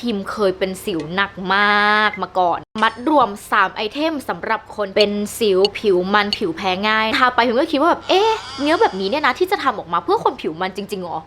พิมพ์เคยเป็นสิวหนักมากมาก่อน มัดรวม 3 ไอเทมสำหรับคนเป็นสิวผิวมันผิวแพ้ง่ายทาไปพิมก็คิดว่าแบบเอ๊ะเนื้อแบบนี้เนี่ยนะที่จะทำออกมาเพื่อคนผิวมันจริงๆหรอ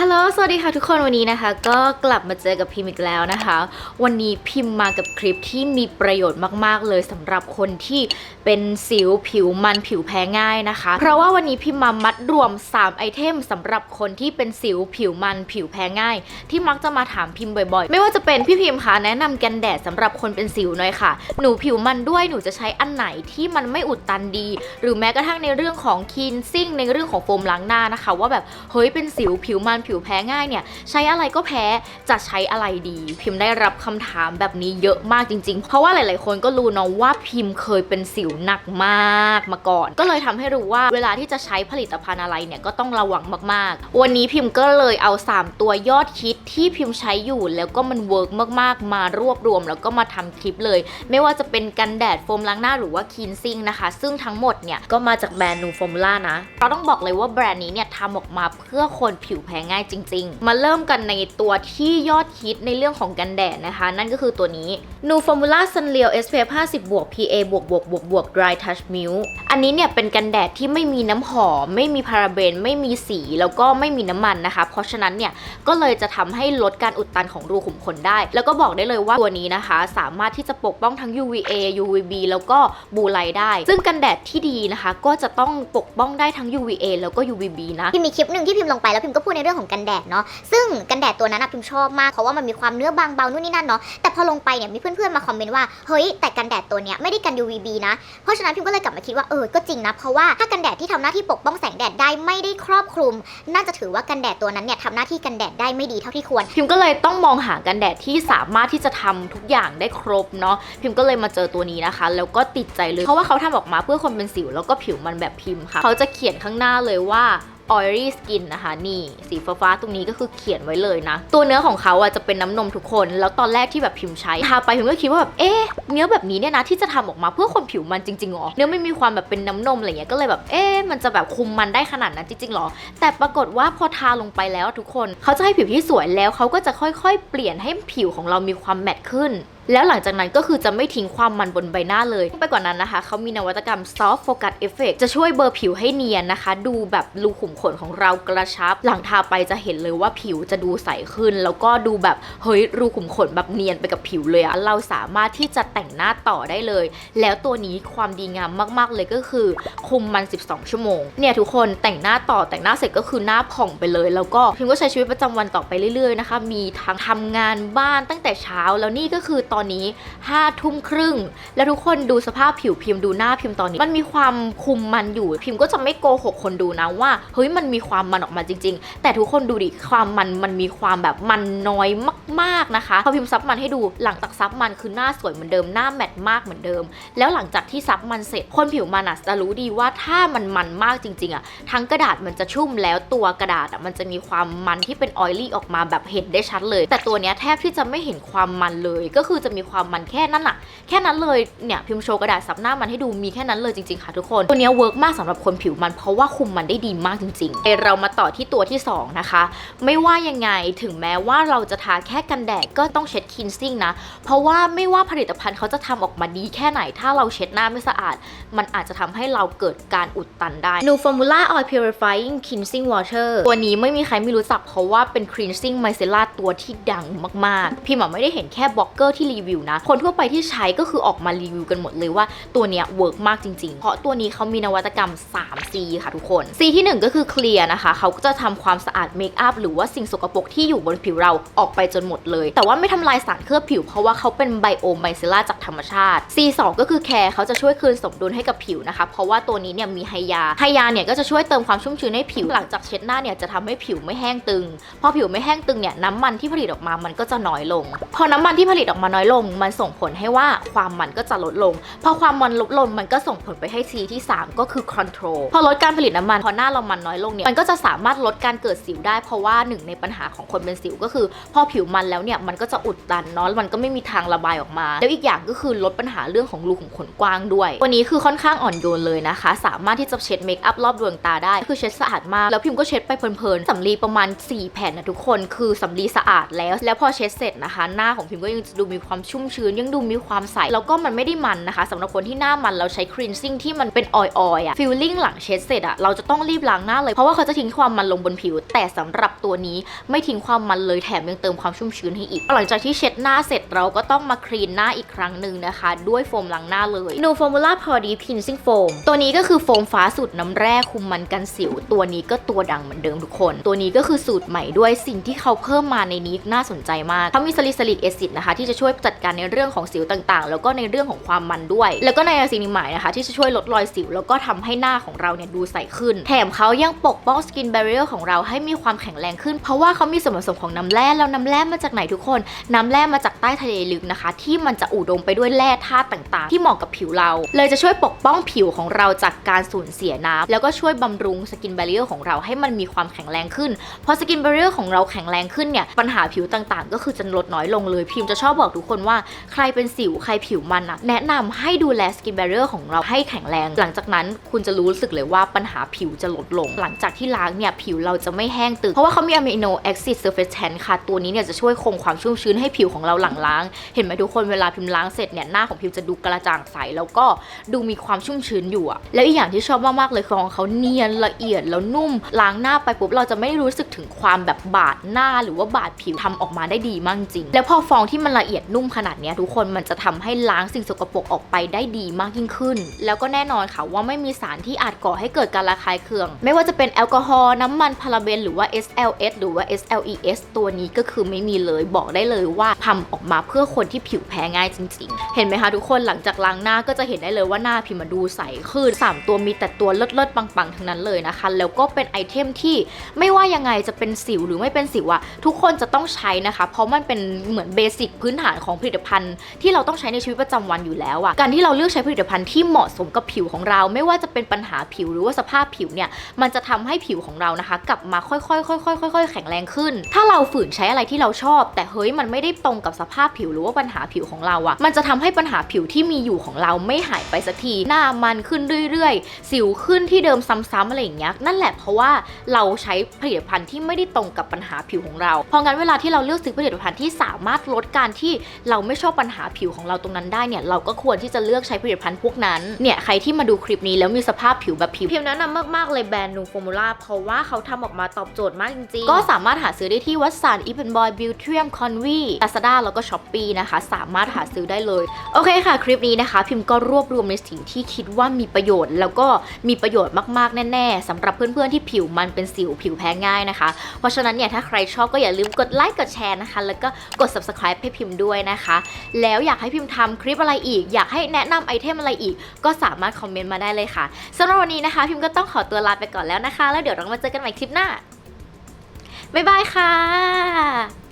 ฮัลโหล สวัสดีค่ะทุกคนวันนี้นะคะ ก็กลับมาเจอกับพิมพ์อีกแล้วนะคะ วันนี้พิมพ์มากับคลิปที่มีประโยชน์มาก ๆ เลยสำหรับคนที่เป็นสิวผิวมันผิวแพ้ง่ายนะคะ เพราะว่าวันนี้พิมพ์มามัดรวม 3 ไอเทมสำหรับคนที่เป็นสิวผิวมันผิวแพ้ง่าย ที่มักจะมาถามพิมพ์บ่อยๆ ไม่ว่าจะเป็นพี่พิมพ์คะแนะนำกันแดดสำหรับคนเป็นสิวหน่อยค่ะ หนูผิวมันด้วยหนูจะใช้อันไหนที่มันไม่อุดตันดี หรือแม้กระทั่งในเรื่องของคีนซิ่งในเรื่องของโฟมล้างหน้านะคะ ว่าแบบเฮ้ยเป็นสิวผิวมันผิวแพ้ง่ายเนี่ยใช้อะไรก็แพ้จะใช้อะไรดี พิมพ์ได้รับคำถามแบบนี้เยอะมากจริง ๆ เพราะว่าหลาย ๆ คนก็รู้เนาะว่าพิมพ์เคยเป็นสิวหนักมากมาก่อน ก็เลยทำให้รู้ว่าเวลาที่จะใช้ผลิตภัณฑ์อะไรเนี่ยก็ต้องระวังมาก ๆ วันนี้พิมพ์ก็เลยเอา 3 ตัวยอดฮิตที่พิมพ์ใช้อยู่ แล้วก็มันเวิร์กมาก ๆ มารวบรวม แล้วก็มาทำคลิปเลย ไม่ว่าจะเป็นกันแดดโฟมล้างหน้าหรือว่าคีนซิ่งนะคะ ซึ่งทั้งหมดเนี่ยก็มาจากแบรนด์นูฟอร์มูล่านะเราต้องบอกเลยว่าแบรนด์นี้เนี่ยทำออกมาเพื่อคนผิวแพ้ง่ายจริง ๆ มาเริ่มกันในตัวที่ยอดฮิตในเรื่องของกันแดดนะคะ นั่นก็คือตัวนี้นูฟอร์มูล่าซันเลียว SPF 50บวก PA บวกบวกบวกบวก Dry Touch Milk อันนี้เนี่ยเป็นกันแดดที่ไม่มีน้ำหอม ไม่มีพาราเบน ไม่มีสี แล้วก็ไม่มีน้ำมันนะคะ เพราะฉะนั้นเนี่ยก็เลยจะทำให้ลดการอุดตันของรูขุมขนได้ แล้วก็บอกได้เลยว่าตัวนี้นะคะ สามารถที่จะปกป้องทั้ง UVA UVB แล้วก็บูไลได้ ซึ่งกันแดดที่ดีนะคะ ก็จะต้องปกป้องได้ทั้ง UVA แล้วก็ UVB นะพิมมีคลิปหนึ่งที่พิมพ์ลงไปแล้วพิมพ์ก็พูดในเรื่องของกันแดดเนาะซึ่งกันแดดตัวนั้นนะพิมชอบมากเพราะว่ามันมีความเนื้อบางเบานู่นนี่นั่นเนาะแต่พอลงไปเนี่ยมีเพื่อนๆมาคอมเมนต์ว่าเฮ้ยแต่กันแดดตัวเนี้ยไม่ได้กัน UVB นะเพราะฉะนั้นพิมก็เลยกลับมาคิดว่าเออก็จริงนะเพราะว่าถ้ากันแดดที่ทำหน้าที่ปกป้องแสงแดดได้ไม่ได้ครอบคลุม น่าจะถือว่ากันแดดตัวนั้นเนี่ยทำหน้าที่กันแดดได้ไม่ดีเท่าที่ควร พิมก็เลยต้องมองหากันแดดที่สามารถที่จะทำทุกอย่างได้ครบเนาะพิมก็เลยมาเจอตัวนี้นะคะ แล้วก็ติดใจเลยเพราะว่าเขาทำออกมาเพื่อคนเป็นสิวแล้วก็ผิวมันแบบพิมพ์ค่ะเขาจะเขียนข้างหน้าเลยว่า oily skin นะคะ นี่สีฟ้าๆตรงนี้ก็คือเขียนไว้เลยนะ ตัวเนื้อของเขาอะจะเป็นน้ำนมทุกคน แล้วตอนแรกที่แบบพิมพ์ใช้ทาไปพิมก็คิดว่าแบบเอ๊ะเนื้อแบบนี้เนี่ยนะที่จะทำออกมาเพื่อคนผิวมันจริงๆหรอเนื้อไม่มีความแบบเป็นน้ำนมอะไรเงี้ยก็เลยแบบเอ๊ะมันจะแบบคุมมันได้ขนาดนั้นจริงๆหรอ แต่ปรากฏว่าพอทาลงไปแล้วทุกคนเขาจะให้ผิวที่สวยแล้วเขาก็จะค่อยๆ เปลี่ยนให้ผิวของเรามีความแมตต์ขึ้น แล้วหลังจากนั้นก็คือจะไม่ทิ้งความมันบนใบหน้าเลย ไปกว่านั้นนะคะ เขามีนวัตกรรม soft focus effect จะช่วยเบลอร์ผิวให้เนียนนะคะ ดูแบบรูขุมขนของเรากระชับ หลังทาไปจะเห็นเลยว่าผิวจะดูใสขึ้น แล้วก็ดูแบบเฮ้ยรูขุมขนแบบเนียนไปกับผิวเลยอะเราสามารถที่จะแต่งหน้าต่อได้เลย แล้วตัวนี้ความดีงามมาก ๆ เลยก็คือคุมมัน 12 ชั่วโมง เนี่ยทุกคนแต่งหน้าต่อแต่งหน้าเสร็จก็คือหน้าผ่องไปเลย แล้วก็พิมก็ใช้ชีวิตประจำวันต่อไปเรื่อยๆนะคะ มีทั้งทำงานบ้านตั้งแต่เช้า แล้วนี่ก็คือตอนนี้ห้าทุ่มครึ่ง แล้วทุกคนดูสภาพผิวพิมพ์ดูหน้าพิมพ์ตอนนี้ มันมีความคุมมันอยู่ พิมพ์ก็จะไม่โกหกคนดูนะว่าเฮ้ยมันมีความมันออกมาจริง ๆ แต่ทุกคนดูดิความมันมันมีความแบบมันน้อยมากๆนะคะพอพิมพ์ซับมันให้ดูหลังจากซับมันคือหน้าสวยเหมือนเดิมหน้าแมตต์มากเหมือนเดิม แล้วหลังจากที่ซับมันเสร็จคนผิวมันอะจะรู้ดีว่าถ้ามันมันมากจริงๆอะทั้งกระดาษมันจะชุ่มแล้วตัวกระดาษอะมันจะมีความมันที่เป็นออยลี่ออกมาแบบเห็นได้ชัดเลย แต่ตัวเนี้ยแทบที่จะไม่เห็นความมันเลยก็คือจะมีความมันแค่นั้นอะแค่นั้นเลยเนี่ยพิมพ์โชว์กระดาษซับหน้ามันให้ดูมีแค่นั้นเลยจริงๆค่ะทุกคน ตัวนี้เวิร์กมากสำหรับคนผิวมันเพราะว่าคุมมันได้ดีมากจริงๆเอ้ยเรามาต่อที่ตัวที่สองนะคะ ไม่ว่ายังไงถึงแม้ว่าเราจะทาแค่กันแดดก็ต้องเช็ดคินซิ่งนะ เพราะว่าไม่ว่าผลิตภัณฑ์เขาจะทำออกมาดีแค่ไหน ถ้าเราเช็ดหน้าไม่สะอาด มันอาจจะทำให้เราเกิดการอุดตันได้ New Formula Oil Purifying Cleansing Water ตัวนี้ไม่มีใครไม่รู้จักเพราะว่าเป็น Cleansing Micellar ตัวที่ดังมากๆ พี่หมอไม่ได้เห็นแค่บล็อกเกอร์ที่รีวิวนะ คนทั่วไปที่ใช้ก็คือออกมารีวิวกันหมดเลยว่าตัวเนี้ยเวิร์กมากจริงๆ เพราะตัวนี้เขามีนวัตกรรม 3C ค่ะทุกคน C ที่ 1 ก็คือเคลียร์นะคะ เขาก็จะทำความสะอาดเมคอัพหรือว่าสิ่งสกปรกที่อยู่บนผิวเราออกไปจนหมดเลย แต่ว่าไม่ทำลายสารเคลือบผิวเพราะว่าเขาเป็นไบโอมไมซิล่าจากธรรมชาติ C 2 ก็คือแคร์เขาจะช่วยคืนสมดุลให้กับผิวนะคะ เพราะว่าตัวนี้เนี่ยมีไฮยา ไฮยาเนี่ยก็จะช่วยเติมความชุ่มชื้นให้ผิว หลังจากเช็ดหน้าเนี่ยจะทำให้ผิวไม่แห้งตึง พอผิวไม่แห้งตึงเนี่ยน้ำมันที่ผลิตออกมามันก็จะน้อยลง พอน้ำมันที่ผลิตออกมาน้อยอยลง มันส่งผลให้ว่าความมันก็จะลดลง พอความมันลดลงมันก็ส่งผลไปให้ C ที่ 3 ก็คือ control พอลดการผลิตน้ำมัน พอหน้าเรามันน้อยลงเนี่ยมันก็จะสามารถลดการเกิดสิวได้ เพราะว่าหนึ่งในปัญหาของคนเป็นสิวก็คือ พอผิวมันแล้วเนี่ยมันก็จะอุดตันเนาะแล้วมันก็ไม่มีทางระบายออกมา แล้วอีกอย่างก็คือลดปัญหาเรื่องของรูขุมขนกว้างด้วยตัวนี้คือค่อนข้างอ่อนโยนเลยนะคะ สามารถที่จะเช็ดเมคอัพรอบดวงตาได้คือเช็ดสะอาดมากแล้วพิมก็เช็ดไปเพลินๆสำลีประมาณ 4 แผ่นนะทุกคน คือสำลีสะอาดแล้ว แล้วพอเช็ดเสร็จนะคะ หน้าของพิมก็ยังจะดูมีความชุ่มชื้น ยังดูมีความใส แล้วก็มันไม่ได้มันนะคะสำหรับคนที่หน้ามันเราใช้ครีนซิ่งที่มันเป็นออยล์อะฟิลลิ่งหลังเช็ดเสร็จอะเราจะต้องรีบล้างหน้าเลยเพราะว่าเขาจะทิ้งความมันลงบนผิว แต่สำหรับตัวนี้ไม่ทิ้งความมันเลยแถมยังเติมความชุ่มชื้นให้อีก หลังจากที่เช็ดหน้าเสร็จเราก็ต้องมาคลีนหน้าอีกครั้งหนึ่งนะคะ ด้วยโฟมล้างหน้าเลย New Formula Pore Deep Cleansing Foam ตัวนี้ก็คือโฟมฟ้าสูตรน้ำแร่คุมมันกันสิว ตัวนี้ก็ตัวดังเหมือนเดิมทุกคน ตัวนี้ก็คือสูตรใหม่ด้วยสิ่งที่เขาเพิ่มมาในนี้น่าสนใจมากเขามีซาลิซิลิกแอซิดนะคะที่จะช่วยจัดการในเรื่องของสิวต่างๆ แล้วก็ในเรื่องของความมันด้วย แล้วก็ไนอาซินิมายนะคะ ที่จะช่วยลดรอยสิว แล้วก็ทำให้หน้าของเราเนี่ยดูใสขึ้น แถมเขายังปกป้องสกินแบเร r เ e อร์ของเราให้มีความแข็งแรงขึ้น เพราะว่าเขามีส่วนผสมของน้ำแร่แล้วน้ำแร่มาจากไหนทุกคน น้ำแร่มาจากใต้ทะเลลึกนะคะ ที่มันจะอุดมไปด้วยแร่ธาตุต่างๆ ที่เหมาะกับผิวเรา เลยจะช่วยปกป้องผิวของเราจากการสูญเสียน้ำแล้วก็ช่วยบำรุงสกินแบเร r เ e อร์ของเราให้มันมีความแข็งแรงขึ้นพอสกินแบเร r เ e อร์ของเราแข็งแรงขึ้นเนี่ยปัญหาผิวต่างๆ ก็คือจะลดน้อยลงเลยพิมจะชอบบอกทุกคนว่าใครเป็นสิวใครผิวมันอะแนะนำให้ดูแลสกินแบรเ e อร์ของเราให้แข็งแรง หลังจากนั้นคุณจะรู้สึกเลยว่าปัญหาผิวจะลดลง หลังจากที่ล้างเนี่ยผิวเราจะไม่แห้งตึง เพราะว่าเขามีอะมิโนแอซิดเซอร์เฟ t แทนค่ะตัวนี้เนี่ยจะช่วยคงความชุ่มชื้นให้ผิวของเราหลังล้าง เห็นไหมทุกคนเวลาพิมพ์ล้างเสร็จเนี่ยหน้าของพิมจะดูกระจ่างใสแล้วก็ดูมีความชุ่มชื้นอยู่อะแล้วอีกอย่างที่ชอบมากๆเลยคือของเขาเนียนละเอียดแล้วนุ่มล้างหน้าไปปุ๊บเราจะไม่รู้สึกถึงความแบบบาดหน้าหรือว่าบาดผิวทำออกมาได้ดีมากจริงแล้วพอฟองที่มันละเอียดนุ่มขนาดนี้ทุกคนมันจะทำให้ล้างสิ่งสกปรกออกไปได้ดีมากยิ่งขึ้น แล้วก็แน่นอนค่ะว่าไม่มีสารที่อาจก่อให้เกิดการระคายเคือง ไม่ว่าจะเป็นแอลกอฮอล์น้ำมันพาราเบน หรือว่า SLS หรือว่า SLES ตัวนี้ก็คือไม่มีเลยบอกได้เลยว่าทำออกมาเพื่อคนที่ผิวแพ้ง่ายจริง ๆ เห็นไหมคะทุกคนหลังจากล้างหน้าก็จะเห็นได้เลยว่าหน้าพิมมาดูใสขึ้นสามตัวมีแต่ตัวเลิศๆปังๆทั้งนั้นเลยนะคะ แล้วก็เป็นไอเทมที่ไม่ว่ายังไงจะเป็นสิวหรือไม่เป็นสิวอะทุกคนจะต้องใช้นะคะ เพราะมันเป็นเหมือนเบสิกพื้นฐานของผลิตภัณฑ์ที่เราต้องใช้ในชีวิตประจำวันอยู่แล้วอะการที่เราเลือกใช้ผลิตภัณฑ์ที่เหมาะสมกับผิวของเรา ไม่ว่าจะเป็นปัญหาผิวหรือว่าสภาพผิวเนี่ยมันจะทำให้ผิวของเรานะคะ กลับมาค่อยๆค่อยๆค่อยๆแข็งแรงขึ้น ถ้าเราฝืนใช้อะไรที่เราชอบ แต่เฮ้ยมันไม่ได้ตรงกับสภาพผิวหรือว่าปัญหาผิวของเราอะมันจะทำให้ปัญหาผิวที่มีอยู่ของเราไม่หายไปสักทีหน้ามันขึ้นเรื่อยๆ สิวขึ้นที่เดิมซ้ำๆอะไรอย่างเงี้ยนั่นแหละเพราะว่าเราใช้ผลิตภัณฑ์ที่ไม่ได้ตรงกับปัญหาผิวของเรา เพราะงั้นเวลาที่เราเลือกซื้อผลิตภัณฑ์ที่สามารถลดการที่เราไม่ชอบปัญหาผิวของเราตรงนั้นได้เนี่ยเราก็ควรที่จะเลือกใช้ผลิตภัณฑ์พวกนั้นเนี่ยใครที่มาดูคลิปนี้แล้วมีสภาพผิวแบบผิวพิมแนะนำมากๆเลยแบรนด์นูฟอร์มูล่าเพราะว่าเขาทำออกมาตอบโจทย์มากจริงๆ ก็สามารถหาซื้อได้ที่วัดสันอีเวนบอยบิวเทียมคอนวีลาซาด้าแล้วก็ช้อปปีนะคะ สามารถหาซื้อได้เลย โอเคค่ะ คลิปนี้นะคะ พิมพ์ก็รวบรวมในสิ่งที่คิดว่ามีประโยชน์ แล้วก็มีประโยชน์มากๆแน่ๆสำหรับเพื่อนๆที่ผิวมันเป็นสิวผิวแพ้ง่ายนะคะ เพราะฉะนั้นเนี่ยถ้าใครชอบก็อย่าลืมกดไลค์กดแชร์นะคะแล้วก็กด subscribe ให้พิมพ์ด้วยนะคะ แล้วอยากให้พิมพ์ทำคลิปอะไรอีก อยากให้แนะนำไอเทมอะไรอีก ก็สามารถคอมเมนต์มาได้เลยค่ะสำหรับวันนี้นะคะ พิมพ์ก็ต้องขอตัวลาไปก่อนแล้วนะคะ แล้วเดี๋ยวเรามาเจอกันใหม่คลิปหน้าบ๊ายบายค่ะ